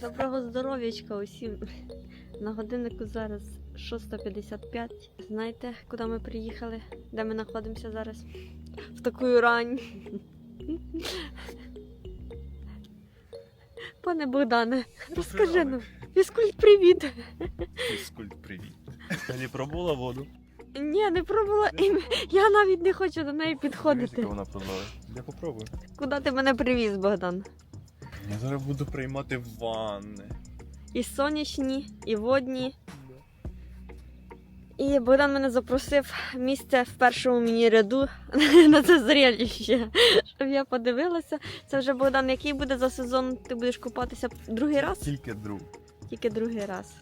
Доброго здоров'ячка усім. На годиннику зараз 6.55. Знаєте, куди ми приїхали? Де ми знаходимося зараз? В таку рань. Пане Богдане, розкажи нам. Фізкульт, привіт. Фізкульт, привіт. Не пробувала воду? Ні, не пробувала. Я навіть не хочу до неї підходити. вона. Я попробую. Куди ти мене привіз, Богдан? Я зараз буду приймати ванни. І сонячні, і водні. І Богдан мене запросив місце в першому міні-ряду на це зрелище, щоб я подивилася. Це вже Богдан, який буде за сезон? Ти будеш купатися другий раз? Тільки друг. Тільки другий раз.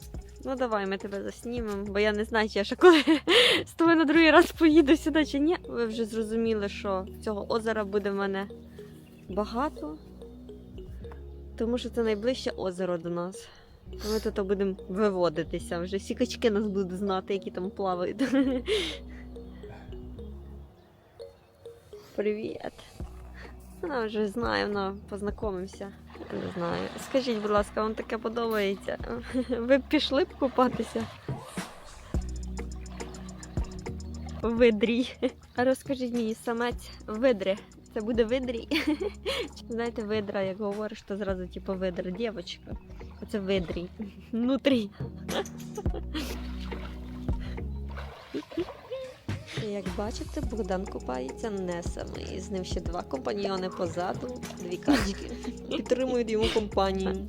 Ну давай ми тебе заснімемо, бо я не знаю, чи я ще коли з тобою на другий раз поїду сюди чи ні. Ви вже зрозуміли, що цього озера буде в мене багато, тому що це найближче озеро до нас. Ми тут будемо виводитися вже. Всі качки нас будуть знати, які там плавають. Привіт. Вона вже знає, вона познайомимося. Не знаю. Скажіть, будь ласка, вам таке подобається? Ви б пішли б купатися? У Видрі. А розкажіть мені, самець видри. Це буде видрій. Знаєте, видра, як говориш, то зразу типу видра, дівчинка. Оце видрій. Внутрі. Як бачите, Богдан купається не самий. З ним ще два компаньйони позаду, дві качки. Підтримують йому компанію.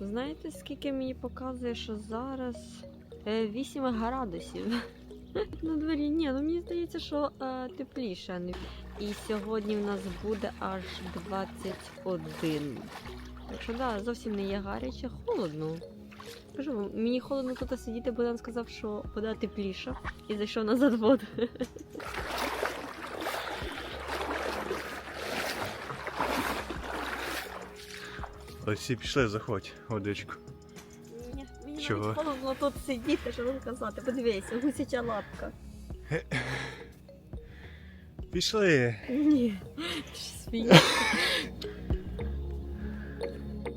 Знаєте, скільки мені показує, що зараз 8 градусів. На дворі ні, ну мені здається, що е, тепліше. І сьогодні в нас буде аж 21. Так що да, зовсім не є гаряче, холодно. Кажу, мені холодно тут сидіти, Богдан сказав, що вода тепліша і зайшов назад в воду. Ось всі пішли, заходь, водичку. Мені Чого? навіть холодно тут сидіти, що вам казати. Подивися, гусяча лапка. Пішли. Ні, смієшся.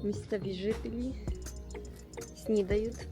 Місцеві жителі снідають.